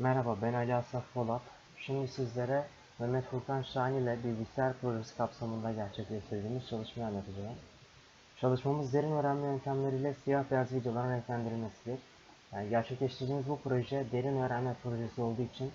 Merhaba ben Ali Asaf Polat. Şimdi sizlere Mehmet Furkan Şahin ile bilgisayar projesi kapsamında gerçekleştirdiğimiz çalışmayı anlatacağım. Çalışmamız derin öğrenme yöntemleriyle siyah beyaz videoların renklendirilmesidir. Yani gerçekleştirdiğimiz bu proje derin öğrenme projesi olduğu için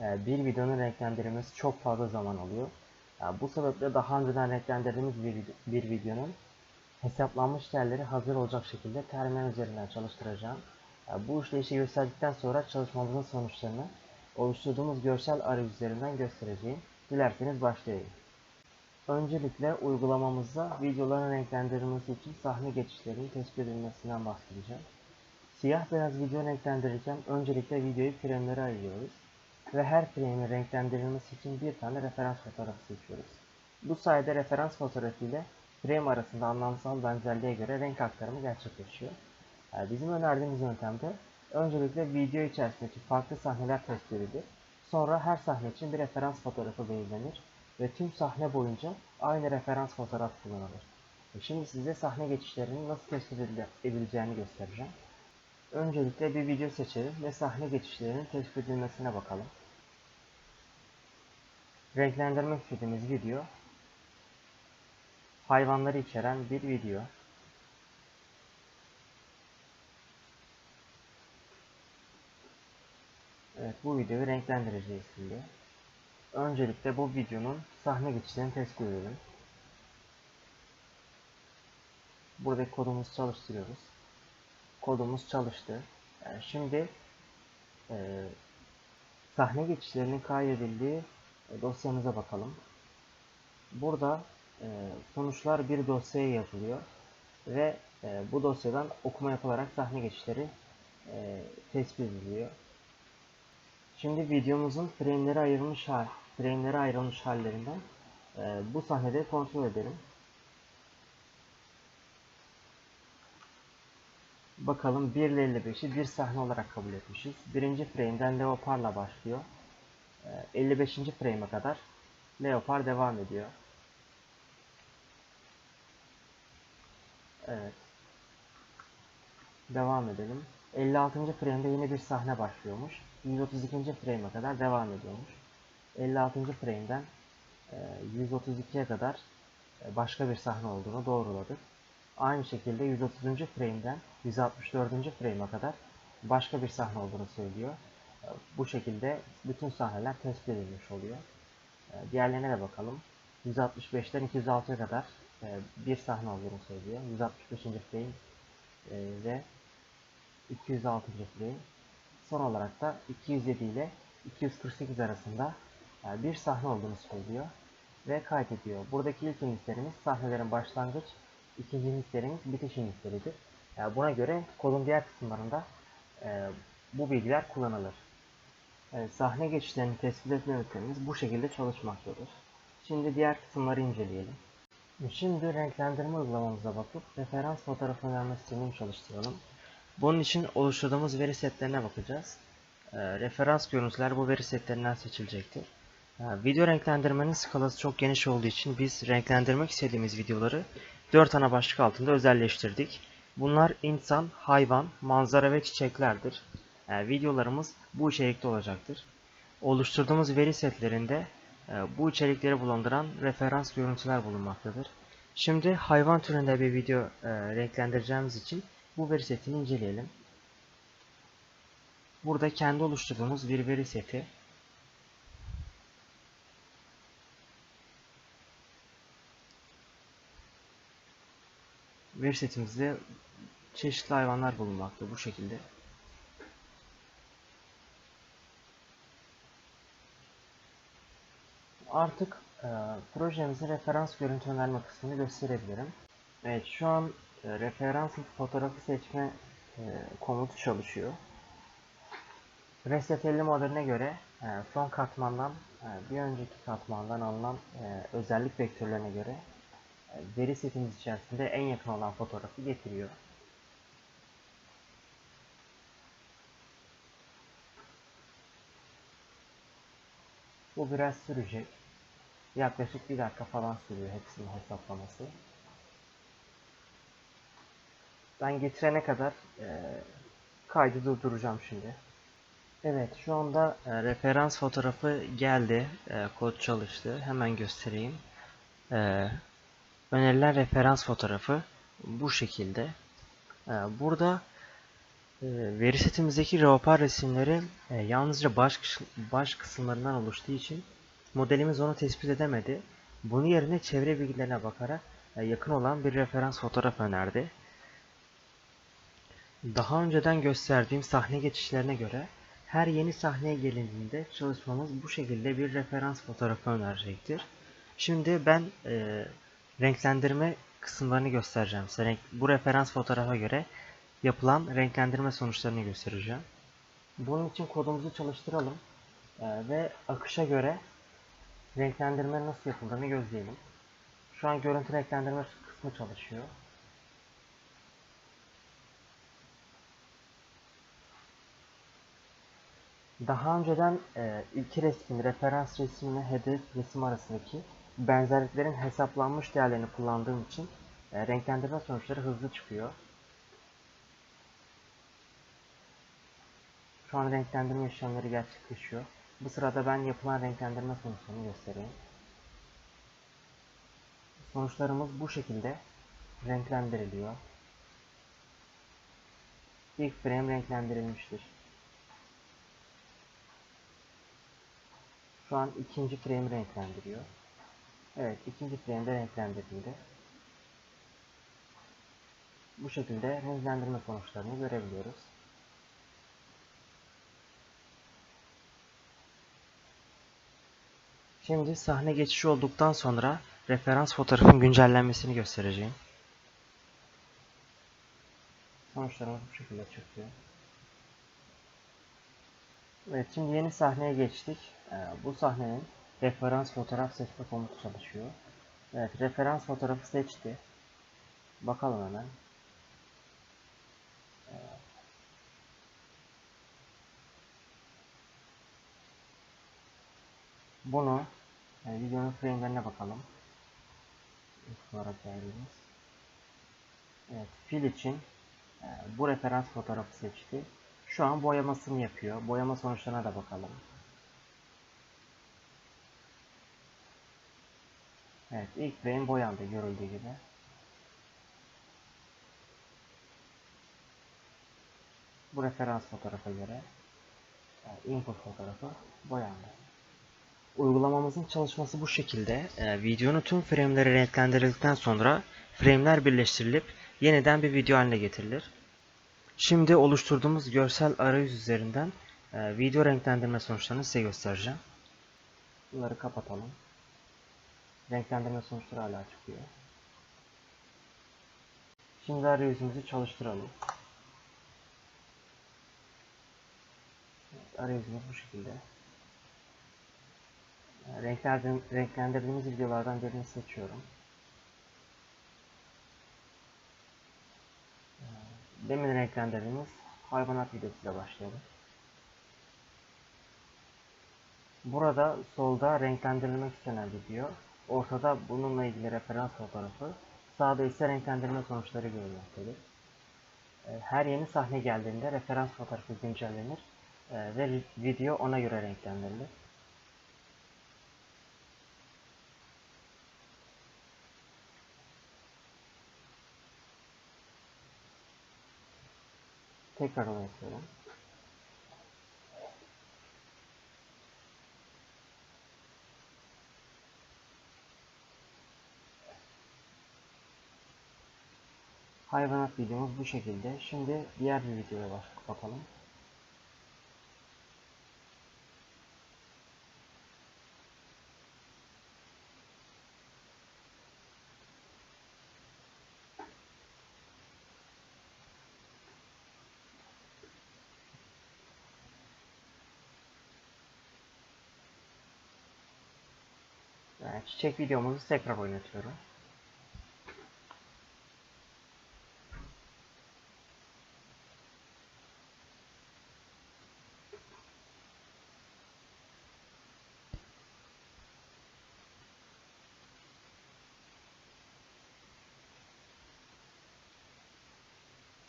e, bir videonun renklendirilmesi çok fazla zaman alıyor. Yani bu sebeple daha önceden renklendirdiğimiz bir, bir videonun hesaplanmış değerleri hazır olacak şekilde terminal üzerinden çalıştıracağım. Bu işleyişi gösterdikten sonra çalışmamızın sonuçlarını oluşturduğumuz görsel arayüzlerinden göstereceğim. Dilerseniz başlayalım. Öncelikle uygulamamızda videoların renklendirilmesi için sahne geçişlerinin tespit edilmesinden bahsedeceğim. Siyah beyaz video renklendirirken öncelikle videoyu frame'lere ayırıyoruz ve her frame'in renklendirilmesi için bir tane referans fotoğrafı seçiyoruz. Bu sayede referans fotoğrafı ile frame arasında anlamsal benzerliğe göre renk aktarımı gerçekleşiyor. Yani bizim önerdiğimiz yöntemde öncelikle video içerisindeki farklı sahneler tespit edilir. Sonra her sahne için bir referans fotoğrafı belirlenir ve tüm sahne boyunca aynı referans fotoğraf kullanılır. E Şimdi size sahne geçişlerinin nasıl edile- edileceğini göstereceğim. Öncelikle bir video seçelim ve sahne geçişlerinin tespit edilmesine bakalım. Renklendirmek istediğimiz video hayvanları içeren bir video. Evet bu videoyu renklendireceğiz şimdi. Öncelikle bu videonun sahne geçişlerini tespit edelim. Buradaki kodumuzu çalıştırıyoruz. Kodumuz çalıştı. Yani şimdi e, sahne geçişlerinin kaydedildiği dosyamıza bakalım. Burada e, sonuçlar bir dosyaya yazılıyor ve e, bu dosyadan okuma yapılarak sahne geçişleri e, tespit ediliyor. Şimdi videomuzun frame'lere ayrılmış hal, frame'lere ayrılmış hallerinden e, bu sahnede kontrol edelim. Bakalım 1 ile 55'i bir sahne olarak kabul etmişiz. Birinci frame'den Leopard'la başlıyor. E, 55. frame'e kadar Leopard devam ediyor. Evet. Devam edelim. 56. frame'de yine bir sahne başlıyormuş. 132. frame'e kadar devam ediyormuş. 56. frame'den e, 132'ye kadar e, başka bir sahne olduğunu doğruladık. Aynı şekilde 130. frame'den 164. frame'e kadar başka bir sahne olduğunu söylüyor. E, Bu şekilde bütün sahneler tespit edilmiş oluyor. E, Diğerlerine de bakalım. 165'ten 206'ya kadar e, bir sahne olduğunu söylüyor. 165. frame e, ve 206. frame. Son olarak da 207 ile 248 arasında e, bir sahne olduğunu söylüyor ve kaydediyor. Buradaki ilk indislerimiz sahnelerin başlangıç, ikinci indislerimiz bitiş indisleridir. E, Buna göre kodun diğer kısımlarında e, bu bilgiler kullanılır. Sahne geçişlerini tespit etme yöntemimiz bu şekilde çalışmaktadır. Şimdi diğer kısımları inceleyelim. Şimdi renklendirme uygulamamıza bakıp referans fotoğraf önerme sistemini çalıştıralım. Bunun için oluşturduğumuz veri setlerine bakacağız. Ee, referans görüntüler bu veri setlerinden seçilecektir. Ee, video renklendirmenin skalası çok geniş olduğu için biz renklendirmek istediğimiz videoları 4 ana başlık altında özelleştirdik. Bunlar insan, hayvan, manzara ve çiçeklerdir. Ee, videolarımız bu içerikte olacaktır. Oluşturduğumuz veri setlerinde e, bu içerikleri bulunduran referans görüntüler bulunmaktadır. Şimdi hayvan türünde bir video e, renklendireceğimiz için bu veri setini inceleyelim. Burada kendi oluşturduğumuz bir veri seti. Veri setimizde çeşitli hayvanlar bulunmakta bu şekilde. Artık e, projemizin referans görüntü önerme kısmını gösterebilirim. Evet şu an e, referans fotoğrafı seçme e, komutu çalışıyor. Reset 50 modeline göre e, son katmandan e, bir önceki katmandan alınan özellik vektörlerine göre veri setimiz içerisinde en yakın olan fotoğrafı getiriyor. Bu biraz sürecek. Yaklaşık bir dakika falan sürüyor hepsinin hesaplaması. Ben getirene kadar e, kaydı durduracağım şimdi. Evet, şu anda e, referans fotoğrafı geldi. E, kod çalıştı. Hemen göstereyim. E, önerilen referans fotoğrafı bu şekilde. E, burada e, veri setimizdeki leopar resimleri e, yalnızca baş, baş kısımlarından oluştuğu için modelimiz onu tespit edemedi. Bunun yerine çevre bilgilerine bakarak e, yakın olan bir referans fotoğraf önerdi. Daha önceden gösterdiğim sahne geçişlerine göre her yeni sahneye gelindiğinde çalışmamız bu şekilde bir referans fotoğrafı önerecektir. Şimdi ben e, renklendirme kısımlarını göstereceğim size. Bu referans fotoğrafa göre yapılan renklendirme sonuçlarını göstereceğim. Bunun için kodumuzu çalıştıralım e, ve akışa göre renklendirme nasıl yapıldığını gözleyelim. Şu an görüntü renklendirme kısmı çalışıyor. Daha önceden e, iki resmin referans resmine hedef resim arasındaki benzerliklerin hesaplanmış değerlerini kullandığım için e, renklendirme sonuçları hızlı çıkıyor. Şu an renklendirme işlemleri gerçekleşiyor. Bu sırada ben yapılan renklendirme sonuçlarını göstereyim. Sonuçlarımız bu şekilde renklendiriliyor. İlk frame renklendirilmiştir. Şu an ikinci frame renklendiriyor. Evet, ikinci frame de renklendirildi. Bu şekilde renklendirme sonuçlarını görebiliyoruz. Şimdi sahne geçişi olduktan sonra referans fotoğrafın güncellenmesini göstereceğim. Sonuçlarımız bu şekilde çıkıyor. Evet, şimdi yeni sahneye geçtik. Ee, bu sahnenin referans fotoğraf seçme komutu çalışıyor. Evet, referans fotoğrafı seçti. Bakalım hemen. Ee, Bunu e, videonun frame'lerine bakalım. İlk olarak geldiğimiz. Evet, fil için e, bu referans fotoğrafı seçti. Şu an boyamasını yapıyor. Boyama sonuçlarına da bakalım. Evet, ilk frame boyandı görüldüğü gibi. Bu referans fotoğrafa göre e, input fotoğrafı boyandı. Uygulamamızın çalışması bu şekilde. E, videonun tüm frameleri renklendirildikten sonra frameler birleştirilip yeniden bir video haline getirilir. Şimdi oluşturduğumuz görsel arayüz üzerinden e, video renklendirme sonuçlarını size göstereceğim. Bunları kapatalım. Renklendirme sonuçları hala çıkıyor. Şimdi arayüzümüzü çalıştıralım. Arayüzümüz bu şekilde. E, renklendirdiğimiz videolardan birini seçiyorum. Demin renklendirdiğimiz hayvanat videosuyla başlayalım. Burada solda renklendirilmek istenen video, ortada bununla ilgili referans fotoğrafı, sağda ise renklendirme sonuçları görülmektedir. E, Her yeni sahne geldiğinde referans fotoğrafı güncellenir e, ve video ona göre renklendirilir. Tekrar onu yapıyorum. Hayvanat videomuz bu şekilde. Şimdi diğer bir videoya bakalım. Çiçek videomuzu tekrar oynatıyorum.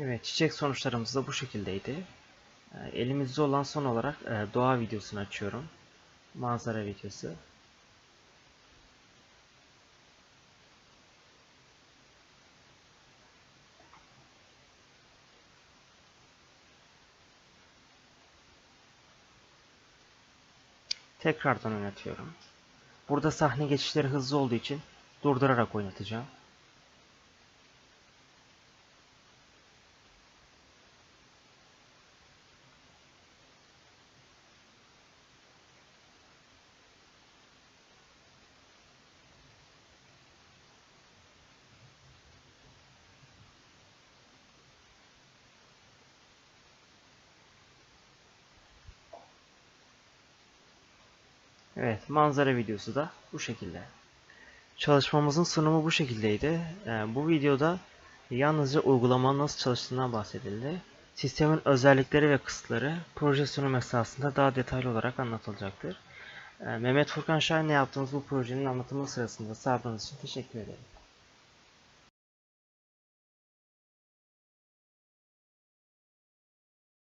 Evet, çiçek sonuçlarımız da bu şekildeydi. E, elimizde olan son olarak e, doğa videosunu açıyorum. Manzara videosu. Tekrardan oynatıyorum. Burada sahne geçişleri hızlı olduğu için durdurarak oynatacağım. Evet, manzara videosu da bu şekilde. Çalışmamızın sunumu bu şekildeydi. Ee, bu videoda yalnızca uygulamanın nasıl çalıştığından bahsedildi. Sistemin özellikleri ve kısıtları proje sunum esasında daha detaylı olarak anlatılacaktır. Ee, Mehmet Furkan Şahin'le yaptığımız bu projenin anlatımı sırasında sağladığınız için teşekkür ederim.